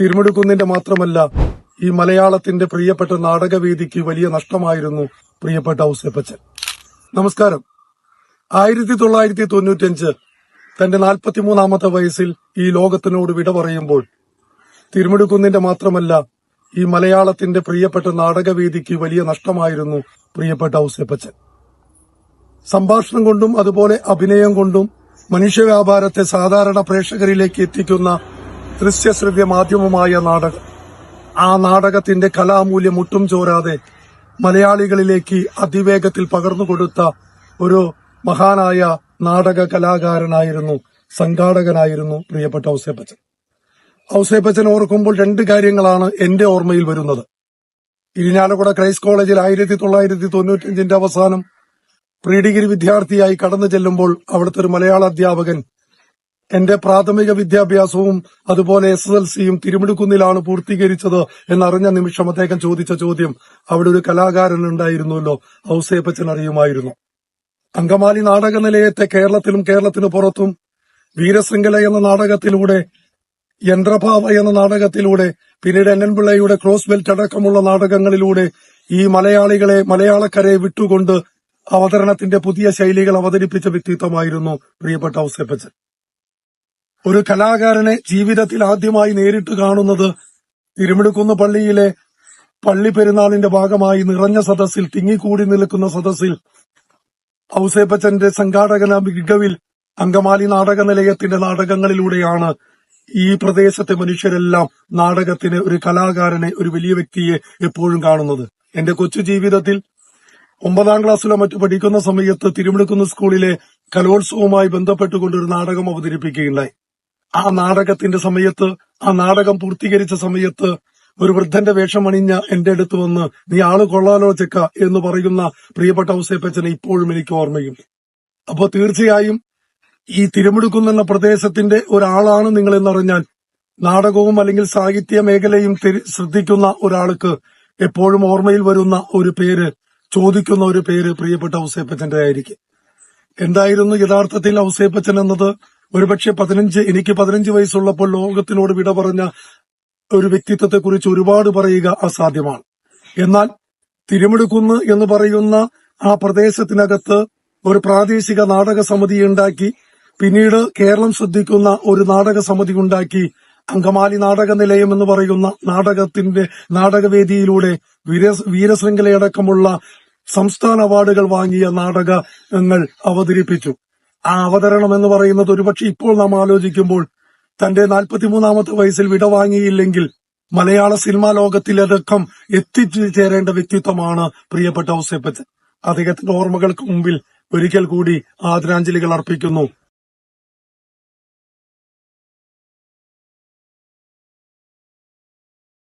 തിരുമിടുക്കുന്നിന്റെ മാത്രമല്ല ഈ മലയാളത്തിന്റെ പ്രിയപ്പെട്ട നാടകവേദിക്ക് വലിയ നഷ്ടമായിരുന്നു പ്രിയപ്പെട്ട ഔസേപ്പച്ചൻ. നമസ്കാരം. ആയിരത്തി തൊള്ളായിരത്തി തൊണ്ണൂറ്റിയഞ്ച് തന്റെ നാൽപ്പത്തിമൂന്നാമത്തെ വയസ്സിൽ ഈ ലോകത്തിനോട് വിട പറയുമ്പോൾ തിരുമുടുക്കുന്നിന്റെ മാത്രമല്ല ഈ മലയാളത്തിന്റെ പ്രിയപ്പെട്ട നാടകവേദിക്ക് വലിയ നഷ്ടമായിരുന്നു പ്രിയപ്പെട്ട ഔസേപ്പച്ചൻ. സംഭാഷണം കൊണ്ടും അതുപോലെ അഭിനയം കൊണ്ടും മനുഷ്യവ്യാപാരത്തെ സാധാരണ പ്രേക്ഷകരിലേക്ക് എത്തിക്കുന്ന ദൃശ്യശ്രവ്യ മാധ്യമമായ നാടകം. ആ നാടകത്തിന്റെ കലാമൂല്യം ഒട്ടും ചോരാതെ മലയാളികളിലേക്ക് അതിവേഗത്തിൽ പകർന്നു കൊടുത്ത ഒരു മഹാനായ നാടക കലാകാരനായിരുന്നു സംഘാടകനായിരുന്നു പ്രിയപ്പെട്ട ഔസേപ്പച്ചൻ. ഔസേപ്പച്ചൻ ഓർക്കുമ്പോൾ രണ്ട് കാര്യങ്ങളാണ് എന്റെ ഓർമ്മയിൽ വരുന്നത്. ഇരിഞ്ഞാലക്കുട ക്രൈസ്റ്റ് കോളേജിൽ ആയിരത്തി തൊള്ളായിരത്തി തൊണ്ണൂറ്റിയഞ്ചിന്റെ അവസാനം പ്രീഡിഗ്രി വിദ്യാർത്ഥിയായി കടന്നു ചെല്ലുമ്പോൾ അവിടുത്തെ ഒരു മലയാള അധ്യാപകൻ എന്റെ പ്രാഥമിക വിദ്യാഭ്യാസവും അതുപോലെ എസ് എസ് എൽ സിയും തിരുമിടുക്കുന്നിലാണ് പൂർത്തീകരിച്ചത് എന്നറിഞ്ഞ നിമിഷം അദ്ദേഹം ചോദിച്ച ചോദ്യം അവിടെ ഒരു കലാകാരൻ ഉണ്ടായിരുന്നല്ലോ ഔസേപ്പച്ചൻ അറിയുമായിരുന്നു. അങ്കമാലി നാടക നിലയത്തെ കേരളത്തിലും കേരളത്തിനു പുറത്തും വീരശൃംഖല എന്ന നാടകത്തിലൂടെ യന്ത്രഭാവ എന്ന നാടകത്തിലൂടെ പിന്നീട് എൻ എൻ പിള്ളയുടെ ക്രോസ് ബെൽറ്റ് അടക്കമുള്ള നാടകങ്ങളിലൂടെ ഈ മലയാളികളെ മലയാളക്കരയെ വിട്ടുകൊണ്ട് അവതരണത്തിന്റെ പുതിയ ശൈലികൾ അവതരിപ്പിച്ച വ്യക്തിത്വമായിരുന്നു പ്രിയപ്പെട്ട ഔസേപ്പച്ചൻ. ഒരു കലാകാരനെ ജീവിതത്തിൽ ആദ്യമായി നേരിട്ട് കാണുന്നത് തിരുമിടുക്കുന്ന് പള്ളിയിലെ പള്ളി പെരുന്നാളിന്റെ ഭാഗമായി നിറഞ്ഞ സദസ്സിൽ തിങ്ങിക്കൂടി നിൽക്കുന്ന സദസ്സിൽ ഔസേപ്പച്ചന്റെ സംഘാടകന മികവിൽ അങ്കമാലി നാടക നിലയത്തിന്റെ നാടകങ്ങളിലൂടെയാണ് ഈ പ്രദേശത്തെ മനുഷ്യരെല്ലാം നാടകത്തിന് ഒരു കലാകാരനെ ഒരു വലിയ വ്യക്തിയെ എപ്പോഴും കാണുന്നത്. എന്റെ കൊച്ചു ജീവിതത്തിൽ ഒമ്പതാം ക്ലാസ്സിലോ മറ്റു പഠിക്കുന്ന സമയത്ത് തിരുമിടുക്കുന്ന സ്കൂളിലെ കലോത്സവവുമായി ബന്ധപ്പെട്ടുകൊണ്ട് ഒരു നാടകം അവതരിപ്പിക്കുകയുണ്ടായി. ആ നാടകത്തിന്റെ സമയത്ത് ആ നാടകം പൂർത്തീകരിച്ച സമയത്ത് ഒരു വൃദ്ധന്റെ വേഷം അണിഞ്ഞ എന്റെ അടുത്ത് വന്ന് നീ ആൾ കൊള്ളാലോ ചെക്ക എന്ന് പറയുന്ന പ്രിയപ്പെട്ട ഔസേപ്പച്ചനെ ഇപ്പോഴും എനിക്ക് ഓർമ്മയുണ്ട്. അപ്പോ തീർച്ചയായും ഈ തിരുമിടുക്കുന്നെന്ന പ്രദേശത്തിന്റെ ഒരാളാണ് നിങ്ങൾ എന്നറിഞ്ഞാൽ നാടകവും അല്ലെങ്കിൽ സാഹിത്യ മേഖലയും ശ്രദ്ധിക്കുന്ന ഒരാൾക്ക് എപ്പോഴും ഓർമ്മയിൽ വരുന്ന ഒരു പേര് ചോദിക്കുന്ന ഒരു പേര് പ്രിയപ്പെട്ട ഔസേപ്പച്ചന്റെ ആയിരിക്കും. എന്തായിരുന്നു യഥാർത്ഥത്തിൽ ഔസേപ്പച്ചൻ എന്നത്? ഒരുപക്ഷെ പതിനഞ്ച് എനിക്ക് പതിനഞ്ച് വയസ്സുള്ളപ്പോൾ ലോകത്തിനോട് വിട പറഞ്ഞ ഒരു വ്യക്തിത്വത്തെക്കുറിച്ച് ഒരുപാട് പറയുക അസാധ്യമാണ്. എന്നാൽ തിരുമിടുക്കുന്ന് എന്ന് പറയുന്ന ആ പ്രദേശത്തിനകത്ത് ഒരു പ്രാദേശിക നാടക സമിതി ഉണ്ടാക്കി പിന്നീട് കേരളം ശ്രദ്ധിക്കുന്ന ഒരു നാടക സമിതി ഉണ്ടാക്കി അങ്കമാലി നാടക നിലയം എന്ന് പറയുന്ന നാടകത്തിന്റെ നാടകവേദിയിലൂടെ വീര വീരശൃംഖലയടക്കമുള്ള സംസ്ഥാന അവാർഡുകൾ വാങ്ങിയ നാടകങ്ങൾ അവതരിപ്പിച്ചു. ആ അവതരണം എന്ന് പറയുന്നത് ഒരുപക്ഷെ ഇപ്പോൾ നാം ആലോചിക്കുമ്പോൾ തന്റെ നാൽപ്പത്തിമൂന്നാമത്തെ വയസ്സിൽ വിട വാങ്ങിയില്ലെങ്കിൽ മലയാള സിനിമാ ലോകത്തിലടക്കം എത്തിച്ചേരേണ്ട വ്യക്തിത്വമാണ് പ്രിയപ്പെട്ട ഔസേപ്പച്ചൻ. അദ്ദേഹത്തിന്റെ ഓർമ്മകൾക്ക് മുമ്പിൽ ഒരിക്കൽ കൂടി ആദരാഞ്ജലികൾ അർപ്പിക്കുന്നു.